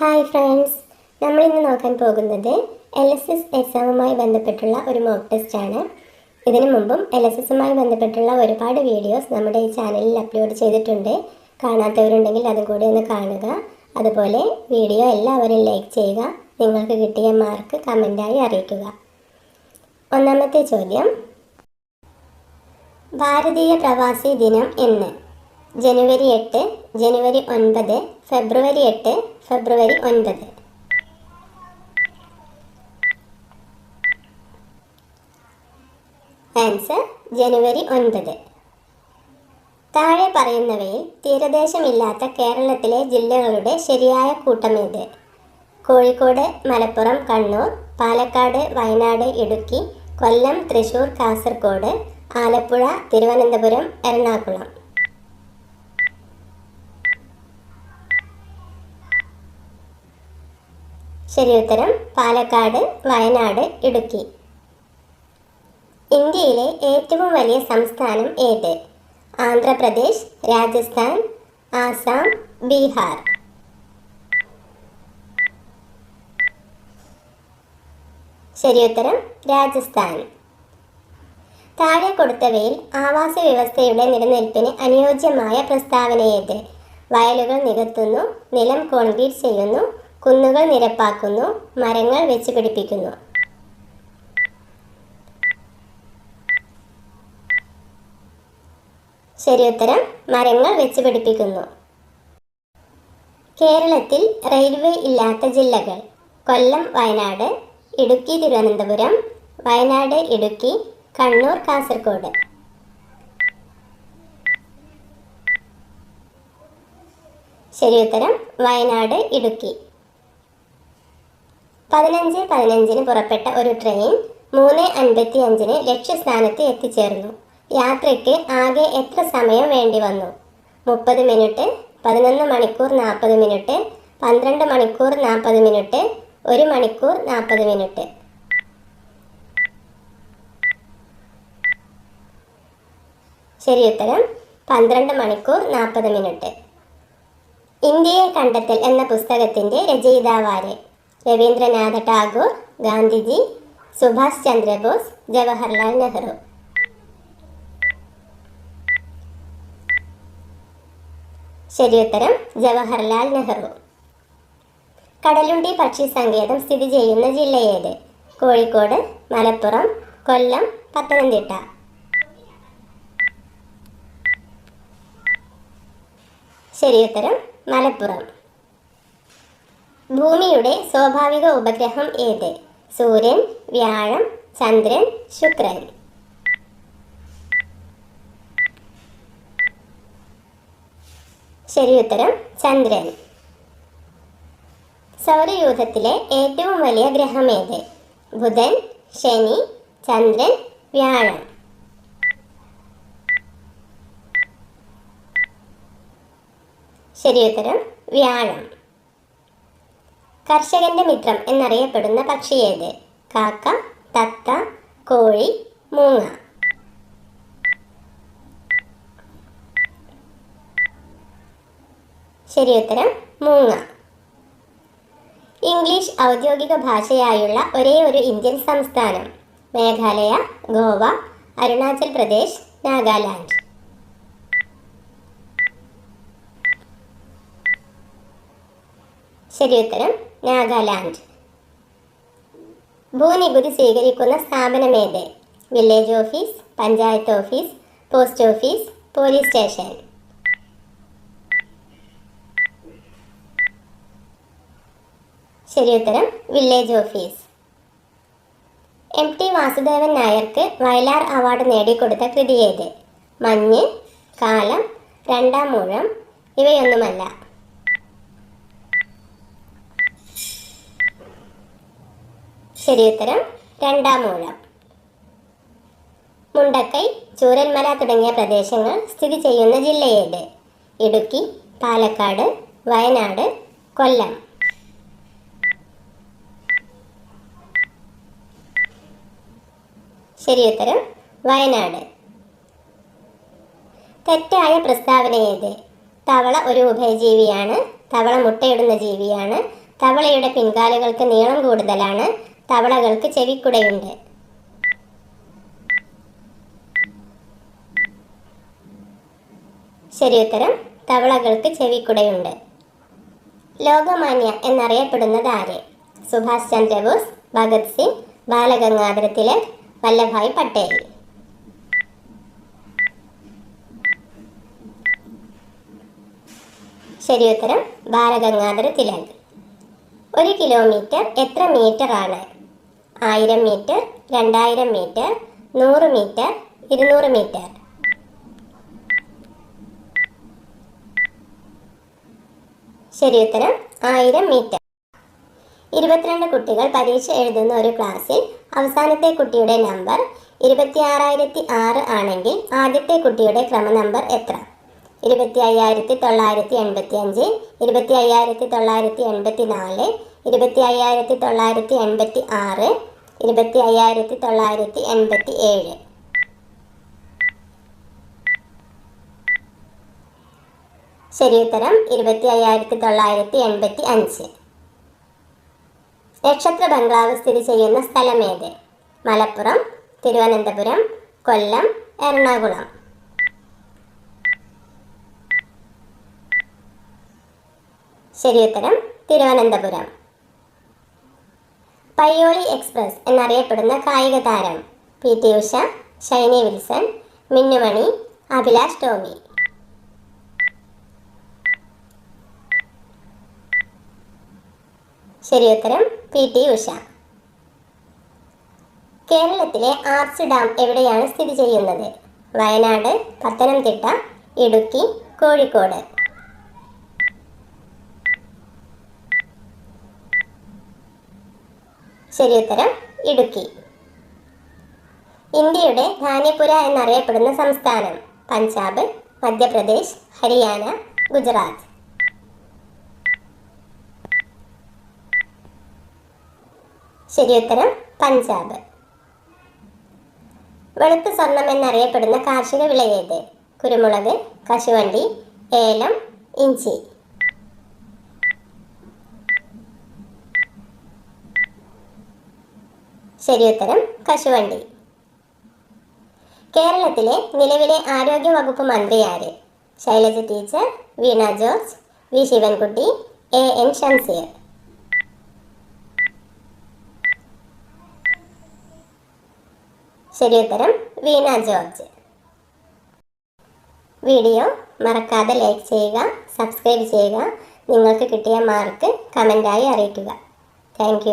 Hi friends നമ്മൾ ഇന്ന് നോക്കാൻ പോകുന്നത് എൽ എസ് എസ് എക്സാമുമായി ബന്ധപ്പെട്ടുള്ള ഒരു മോക്ക് ടെസ്റ്റ് ആണ്. ഇതിനു മുമ്പും എൽ എസ് എസുമായി ബന്ധപ്പെട്ടുള്ള ഒരുപാട് വീഡിയോസ് നമ്മുടെ ഈ ചാനലിൽ അപ്ലോഡ് ചെയ്തിട്ടുണ്ട്. കാണാത്തവരുണ്ടെങ്കിൽ അതും കൂടി ഒന്ന് കാണുക. അതുപോലെ വീഡിയോ എല്ലാവരും ലൈക്ക് ചെയ്യുക. നിങ്ങൾക്ക് കിട്ടിയ മാർക്ക് കമന്റായി അറിയിക്കുക. ഒന്നാമത്തെ ചോദ്യം. ഭാരതീയ പ്രവാസി ദിനം എന്ന് ജനുവരി എട്ട് ജനുവരി ഒൻപത് ഫെബ്രുവരി എട്ട് ഫെബ്രുവരി ഒൻപത്. ആൻസർ ജനുവരി ഒൻപത്. താഴെ പറയുന്നവയിൽ തീരദേശമില്ലാത്ത കേരളത്തിലെ ജില്ലകളുടെ ശരിയായ കൂട്ടമേത്? കോഴിക്കോട് മലപ്പുറം കണ്ണൂർ പാലക്കാട് വയനാട് ഇടുക്കി കൊല്ലം തൃശൂർ കാസർഗോഡ് ആലപ്പുഴ തിരുവനന്തപുരം എറണാകുളം. ശരി ഉത്തരം. പാലക്കാട് വയനാട് ഇടുക്കി. ഇന്ത്യയിലെ ഏറ്റവും വലിയ സംസ്ഥാനം ഏത്? ആന്ധ്രാപ്രദേശ് രാജസ്ഥാൻ ആസാം ബീഹാർ. ശരി ഉത്തരം. രാജസ്ഥാൻ. താഴെ കൊടുത്തവയിൽ ആവാസ വ്യവസ്ഥയുടെ നിലനിൽപ്പിന് അനുയോജ്യമായ പ്രസ്താവന ഏത്? വയലുകൾ നികത്തുന്നു നിലം കോൺക്രീറ്റ് ചെയ്യുന്നു കുന്നുകൾ നിരപ്പാക്കുന്നു മരങ്ങൾ വെച്ച് പിടിപ്പിക്കുന്നു. ശരി ഉത്തരം മരങ്ങൾ വെച്ച് പിടിപ്പിക്കുന്നു. കേരളത്തിൽ റെയിൽവേ ഇല്ലാത്ത ജില്ലകൾ കൊല്ലം വയനാട് ഇടുക്കി തിരുവനന്തപുരം വയനാട് ഇടുക്കി കണ്ണൂർ കാസർഗോഡ് ശരി ഉത്തരം വയനാട് ഇടുക്കി. പതിനഞ്ച് പതിനഞ്ചിന് പുറപ്പെട്ട ഒരു ട്രെയിൻ മൂന്ന് അൻപത്തി അഞ്ചിന് ലക്ഷ്യസ്ഥാനത്ത് എത്തിച്ചേർന്നു. യാത്രയ്ക്ക് ആകെ എത്ര സമയം വേണ്ടി വന്നു? മുപ്പത് മിനിറ്റ് പതിനൊന്ന് മണിക്കൂർ നാൽപ്പത് മിനിറ്റ് പന്ത്രണ്ട് മണിക്കൂർ നാൽപ്പത് മിനിറ്റ് ഒരു മണിക്കൂർ നാൽപ്പത് മിനിറ്റ്. ശരി ഉത്തരം പന്ത്രണ്ട് മണിക്കൂർ നാൽപ്പത് മിനിറ്റ്. ഇന്ത്യയെ കണ്ടെത്തൽ എന്ന പുസ്തകത്തിന്റെ രചയിതാവാര് രവീന്ദ്രനാഥ ടാഗോർ ഗാന്ധിജി സുഭാഷ് ചന്ദ്രബോസ് ജവഹർലാൽ നെഹ്റു. ശരി ഉത്തരം ജവഹർലാൽ നെഹ്റു. കടലുണ്ടി പക്ഷി സങ്കേതം സ്ഥിതി ചെയ്യുന്ന ജില്ലയേത് കോഴിക്കോട് മലപ്പുറം കൊല്ലം പത്തനംതിട്ട. ശരിയുത്തരം മലപ്പുറം. ഭൂമിയുടെ സ്വാഭാവിക ഉപഗ്രഹം ഏത്? സൂര്യൻ വ്യാഴം ചന്ദ്രൻ ശുക്രൻ. ശരി ഉത്തരം ചന്ദ്രൻ. സൗരയൂഥത്തിലെ ഏറ്റവും വലിയ ഗ്രഹം ഏത്? ബുധൻ ശനി ചന്ദ്രൻ വ്യാഴം. ശരി ഉത്തരം വ്യാഴം. കർഷകന്റെ മിത്രം എന്നറിയപ്പെടുന്ന പക്ഷി ഏത്? കാക്ക തത്ത കോഴി മൂങ്ങ. ശരി ഉത്തരം മൂങ്ങ. ഇംഗ്ലീഷ് ഔദ്യോഗിക ഭാഷയായുള്ള ഒരേ ഒരു ഇന്ത്യൻ സംസ്ഥാനം. മേഘാലയ ഗോവ അരുണാചൽ പ്രദേശ് നാഗാലാൻഡ്. ഉത്തരം നാഗാലാൻഡ്. ഭൂനികുതി സ്വീകരിക്കുന്ന സ്ഥാപനമേത്? Village office panchayat office post office police station. ശരി ഉത്തരം village office. M T Vasudevan നായർക്ക് വയലാർ അവാർഡ് നേടിക്കൊടുത്ത കൃതി ഏത്? മഞ്ഞ് കാലം രണ്ടാം മൂഴം ഇവയൊന്നുമല്ല. ശരി ഉത്തരം രണ്ടാം ഊഴം മുണ്ടക്കൈ ചൂരന്മല തുടങ്ങിയ പ്രദേശങ്ങൾ സ്ഥിതി ചെയ്യുന്ന ജില്ലയേത്? ഇടുക്കി പാലക്കാട് വയനാട് കൊല്ലം. ശരിയുത്തരം വയനാട്. തെറ്റായ പ്രസ്താവന ഏത് തവള ഒരു ഉഭയജീവിയാണ് തവള മുട്ടയിടുന്ന ജീവിയാണ് തവളയുടെ പിൻകാലുകൾക്ക് നീളം കൂടുതലാണ് തവളകൾക്ക് ചെവിക്കുടയുണ്ട്. ശരി ഉത്തരം. തവളകൾക്ക് ചെവിക്കുടയുണ്ട്. ലോകമാന്യ എന്നറിയപ്പെടുന്നത് ആര്? സുഭാഷ് ചന്ദ്രബോസ് ഭഗത് സിംഗ് ബാലഗംഗാധര തിലക് വല്ലഭായ് പട്ടേൽ. ശരി ഉത്തരം. ബാലഗംഗാധര തിലക് ഒരു കിലോമീറ്റർ എത്ര മീറ്റർ ആണ് ആയിരം മീറ്റർ രണ്ടായിരം മീറ്റർ നൂറ് മീറ്റർ ഇരുന്നൂറ് മീറ്റർ. ശരി ഉത്തരം ആയിരം മീറ്റർ. ഇരുപത്തിരണ്ട് കുട്ടികൾ പരീക്ഷ എഴുതുന്ന ഒരു ക്ലാസ്സിൽ അവസാനത്തെ കുട്ടിയുടെ നമ്പർ ഇരുപത്തി ആറായിരത്തി ആറ് ആണെങ്കിൽ ആദ്യത്തെ കുട്ടിയുടെ ക്രമ നമ്പർ എത്ര? ഇരുപത്തി അയ്യായിരത്തി തൊള്ളായിരത്തി എൺപത്തി അഞ്ച് ഇരുപത്തി അയ്യായിരത്തി തൊള്ളായിരത്തി എൺപത്തി നാല് ഇരുപത്തി അയ്യായിരത്തി തൊള്ളായിരത്തി എൺപത്തി ആറ് ഇരുപത്തി അയ്യായിരത്തി തൊള്ളായിരത്തി എൺപത്തി ഏഴ് ശരി ഉത്തരം ഇരുപത്തി അയ്യായിരത്തി തൊള്ളായിരത്തി എൺപത്തി അഞ്ച് നക്ഷത്ര ബംഗ്ലാവ് സ്ഥിതി ചെയ്യുന്ന സ്ഥലമേത്? മലപ്പുറം തിരുവനന്തപുരം കൊല്ലം എറണാകുളം. ശരി ഉത്തരം തിരുവനന്തപുരം. പയ്യോളി എക്സ്പ്രസ് എന്നറിയപ്പെടുന്ന കായിക താരം പി ടി ഉഷ ഷൈനി വിൽസൺ മിന്നുമണി അഭിലാഷ് ടോമി. ശരിയുത്തരം പി ടി ഉഷ. കേരളത്തിലെ ആർച്ച് ഡാം എവിടെയാണ് സ്ഥിതി ചെയ്യുന്നത്? വയനാട് പത്തനംതിട്ട ഇടുക്കി കോഴിക്കോട്. ശരിയുത്തരം ഇടുക്കി. ഇന്ത്യയുടെ ധാന്യപുര എന്നറിയപ്പെടുന്ന സംസ്ഥാനം പഞ്ചാബ് മധ്യപ്രദേശ് ഹരിയാന ഗുജറാത്ത്. ശരി ഉത്തരം പഞ്ചാബ്. വെളുത്ത സ്വർണം എന്നറിയപ്പെടുന്ന കാർഷിക വിളയേത് കുരുമുളക് കശുവണ്ടി ഏലം ഇഞ്ചി. ശരിയുത്തരം കശുവണ്ടി. കേരളത്തിലെ നിലവിലെ ആരോഗ്യ വകുപ്പ് മന്ത്രി ആര്? Shailaja teacher Veena George V Sivankutty A N Shamseer ശരിയുത്തരം വീണ ജോർജ്. വീഡിയോ മറക്കാതെ ലൈക്ക് ചെയ്യുക സബ്സ്ക്രൈബ് ചെയ്യുക നിങ്ങൾക്ക് കിട്ടിയ മാർക്ക് കമന്റായി അറിയിക്കുക. താങ്ക്